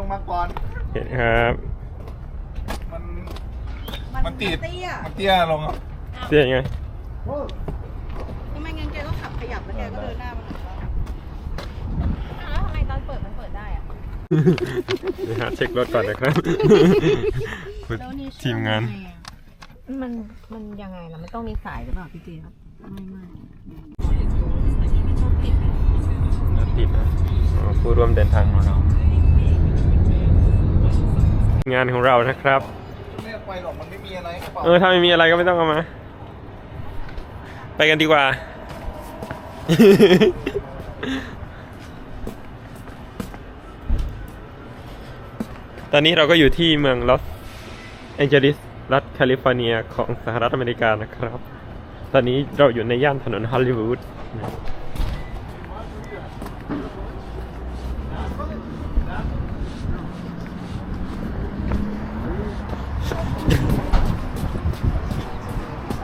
ลงมาก่อน เห็นครับมันมันมันติดเตี้ยมันเตี้ยลงอะเสียงไงทำไมงั้นแกต้องขับขยับแล้วแกก็เดินหน้ามาหน่อยว่าแล้วทำไมตอนเปิดมันเปิดได้อะเดี๋ยวหาเช็ครถก่อนนะครับทีมงานมันมันยังไงล่ะมันต้องมีสายหรือเปล่าพี่เจครับไม่ไม่รถติดนะอ๋อผู้ร่วมเดินทางของเรา งานของเรานะครับ ไม่เอาไปหรอกมันไม่มีอะไรกระเป๋าเออถ้าไม่มีอะไรก็ไม่ต้องเอามา ไปกันดีกว่า ตอนนี้เราก็อยู่ที่เมืองลอสแองเจลิสรัฐแคลิฟอร์เนียของสหรัฐอเมริกานะครับ ตอนนี้เราอยู่ในย่านถนนฮอลลีวูดนะ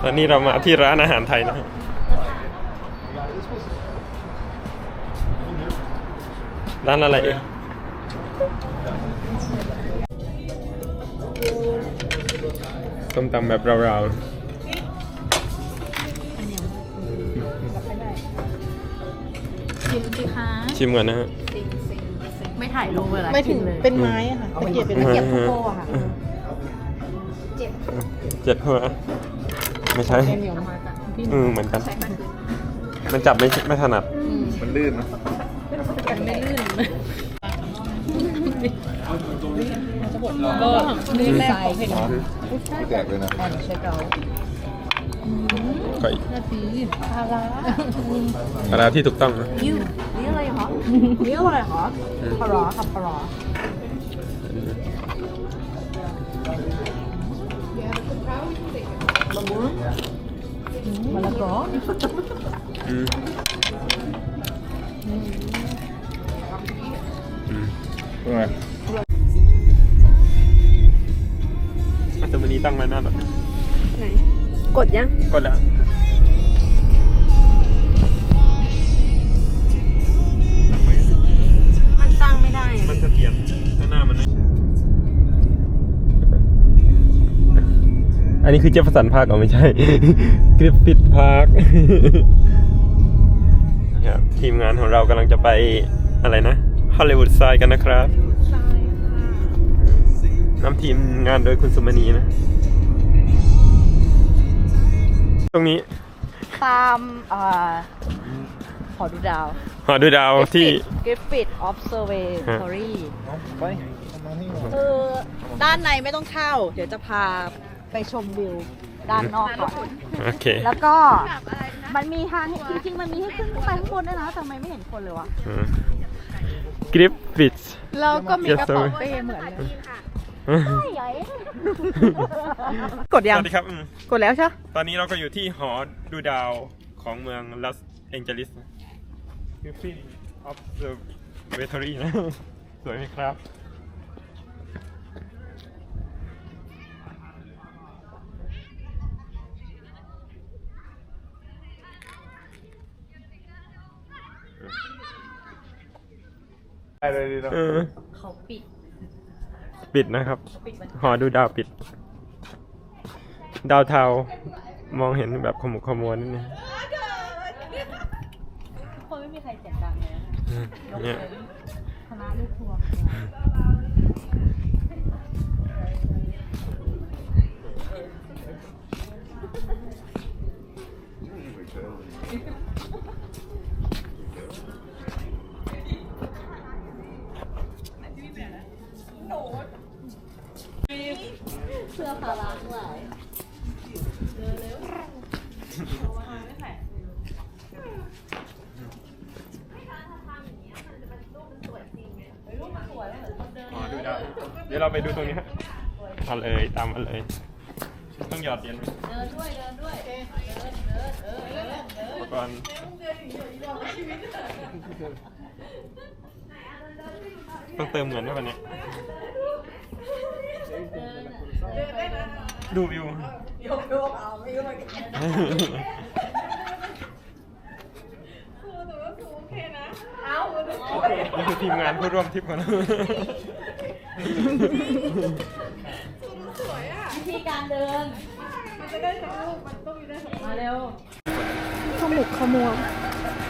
อนนี้เรามาที่ร้านอาหารไทยนะฮะร้านอะไรเอ่ยส้มตำแบบเราชิมสิคะๆชิมก่อนนะฮะไม่ถ่ายรูปเวลาไม่ถึงกิเลยเป็นไม้อะค่ะตะเกียบเป็นตะไม้เกียบทุกโก้อะค่ะเจ็ดหัว ไม่ใช่เหนียวมาจากพี่อืมเหมือนกัน มันจับไม่ไม่ถนัด มันลื่นนะมันไม่ลื่นก็นี่แรกของเห็นไม่แตกเลยนะแอนเชเกาก็อีกนาทีพาราปลาร้าที่ถูกต้องนะยูนี่อะไรเหรอนี่อะไรเหรอปลาร้าครับปลาร้า มะละกออืมอืมเป็นไงอาจจะวันนี้ตั้งไว้หน้าแบบกดยัง กดแล้ว อันนี้คือเจฟฟสันพาร์คอ๋อไม่ใช่ กริฟฟิธพาร์คครับทีมงานของเรากำลังจะไปอะไรนะฮอลลีวูดไซด์กันนะครับนำทีมงานโดยคุณสุมณีนะ ตรงนี้ตามเอ่อขอดูดาวหอดูดาวที่ Griffith Observatory เอาไปเอามานี่ก่อนคือด้านในไม่ต้องเข้า เดี๋ยวจะพา ไปชมวิวด้านนอกก่อน โอเค แล้วก็มันมีทางให้จริงๆ มันมีให้ขึ้นไปข้างบนด้วยนะแต่ทำไมไม่เห็นคนเลยวะกริฟฟิตแล้วก็มี Yes, กระเป๋า sir เป้เหมือนเลยกดสยังวัสดีครับอืมกดแล้วใช่ตอนนี้เราก็อยู่ที่หอดูดาวของเมืองลอสแองเจลิสกริฟฟินออฟเซอร์เวทอรี่นะ สวยไหมครับ เลยดีเนาะเออเขาปิดปิดนะครับหอดูดาวปิด ดาวเทามองเห็นแบบขมุกขมัวนิดนึงคนไม่มีใครเสียงดังเลยนะอืมเนี่ยคณะลูกทัวร์ สื้อดูดาวเดี๋ยวเราไปดูตรงนี้ฮะมาเลยตามมาเลย ต้องหยอดเหรียญไหมเดินด้วยเดินด้วยอุปกรณ์ต้องเติมเงินด้วยวันนี้ ดูวิว ยกดูเอาไม่รู้เหมือนกันนี่คือทีมงานผู้ร่วมทริปของเราสวยอะ วิธีการเดิน มันจะได้สักลูกมันต้องมีได้สักมาเร็ว ขมุกขมัว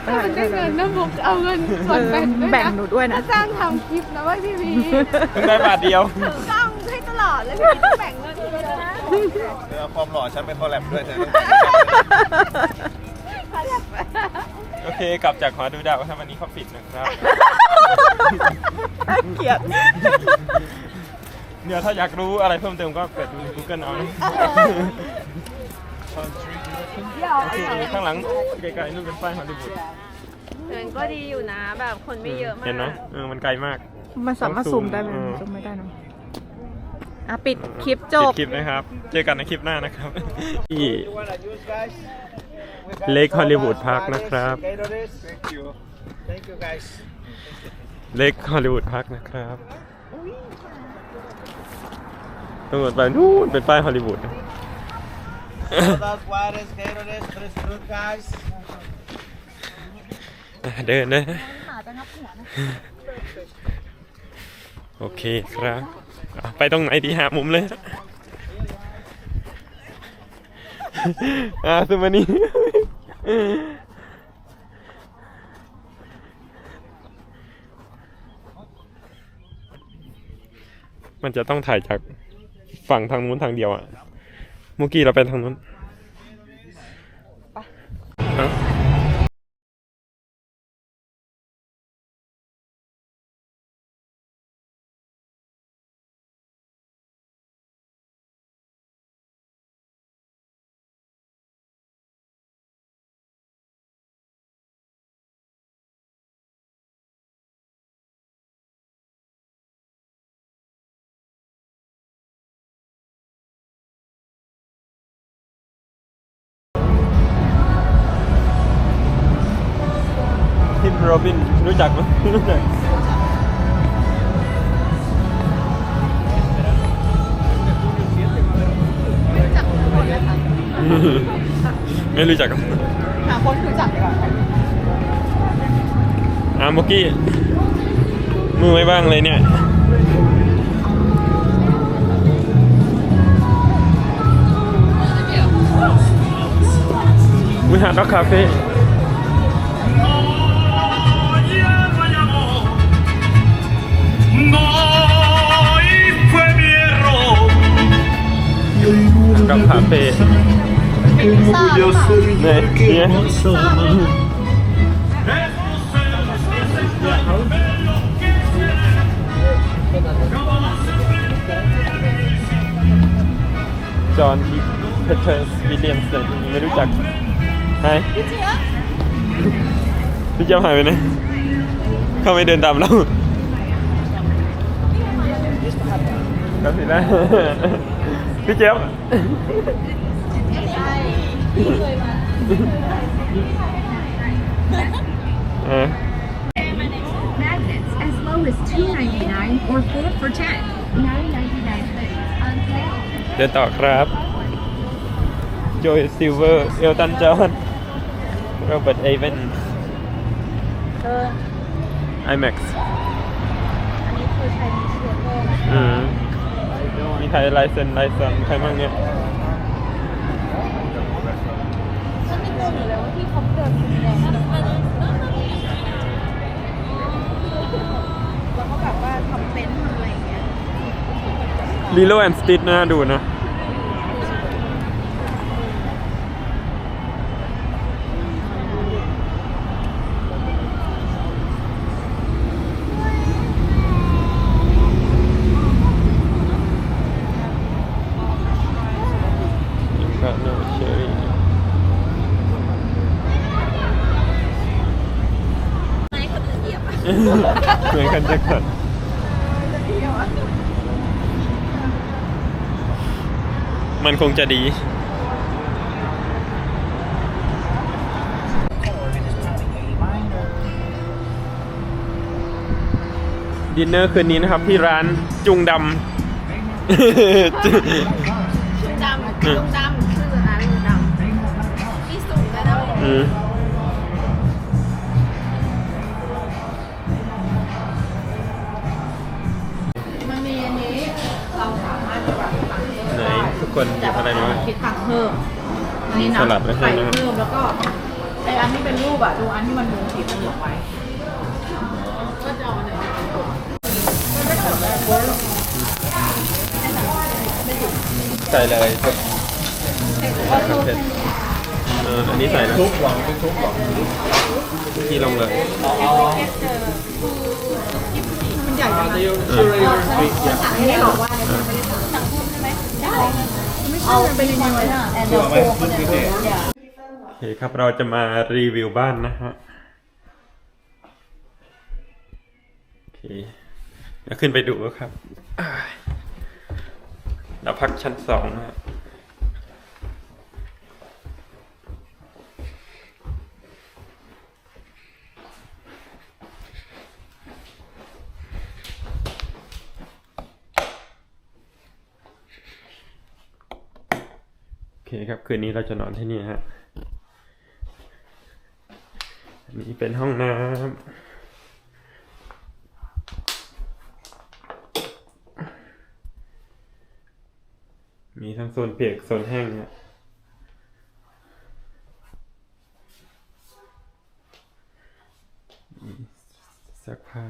ถ้ามันได้เงินนะมุกเอาเงินส่วนแบ่งด้วยแบ่งนะหนูด้วยนะจ้างทำคลิปนะว่าพี่พี เพิ่งได้บาทเดียวจ้างให้ต ลอดเลยพี่ต้องแบ่งเงินด้วยนะเธอเอาความหล่อฉันไปคอลแลบด้วยเธอโอเคกลับจากหอดูดาวถ้าวันนี้เขาปิดนะครับ เกลียดเดี๋ยวถ้าอยากรู้อะไรเพิ่มเติมก็เปิดดูใน Google เอานะโอเคข้างหลังไกลๆนู่นเป็นป้ายฮอลลีวูดเงินก็ดีอยู่นะแบบคนไม่เยอะมาก เห็นไหมเออมันไกลมาก มันสามารถซูมได้ไหมเออซูมไม่ได้เนอะ อะปิดคลิปจปิบดคลิปนะครับ เจอกันในคลิปหน้านะครับ ที่ Lake Hollywood Park นะครับ Thank you Thank you guys เล็กฮอลลีวูดพักนะครับตำรวจไปนู่นเป็นป้ายฮอลลีวูดนะ Todas Juárez Gators Tres Fruit guys อะเดินเลย โอเคครับไปตรงไหนดีหามุมเลยอ่าสมานีมันจะต้องถ่ายจากฝั่งทางนู้นทางเดียวอะเมื่อกี้เราไปทางนู้น โรบิน รู้จักไหมรู้จักไม่รู้จักหาคนที่รู้จักดีกว่าอะเมื่อกี้ มือไม่บ้างเลยเนี่ยวิหารร็อกคาเฟ่ กับคาเฟ่เนี่ยเนี่ยจอห์นเพเทอร์สวิลเลียมสันไม่รู้จักหายพี่เจี๊ยบพี่เจี๊ยบหายไปไหนเข้าไปเดินตามเราก็สินะ พี่เจี๊ยบเออ magnets as low as $2.99 or 4 for 10 $9.99 เดินต่อครับ โจยซิลเวอร์ เอลตันจอห์นโรเบิร์ตเอเวน เออไอแม็กซ์อันนี้คือใช้มีเชื้อโรคนะอืม มีใครไลเซนไลเซนใครบ้างเนี่ยฉันไม่งงอยู่เลยว่าที่เขาเดินสีแดงแล้วก็แบบว่าทำเต็นท์ทำอะไรอย่างเงี้ย ลีโลแอนสติทนะดูนะ กาโนเชอรี่ ไม่คนอื่น เหยียบอะเหมือนกันแจ็คสันมันคงจะดี ดินเนอร์คืนนี้นะครับที่ร้านจุงดำชุดดำชุดดำชื่อร้านชุดดำที่สูงแล้ว คนหยิบอะไรมาคิดผักเพิ่มอันนี้สลัดไว้นะให้ไข่นะ เพิ่มแล้วก็ไออันที่เป็นรูปอะดูอันที่มันดูสีมันหลงไว้ก็จะเอาอันไหนใส่เลยเอออันนี้ใส่นะทุบหวังทุบหวังที่ลงเลยเอาเป็นยังไงนะแอนเดโฟก็ได้โอเคครับเราจะมารีวิวบ้านนะฮะโอเคเดี๋ยวขึ้นไปดูครับอ่าเราพักชั้นสองนะฮะโอเคืนนี้เราจะนอนที่นี่ฮะนนี้เป็นห้องน้ำมีทั้งโซนเปียกโซนแห้งเนี่ยมีซักผ้า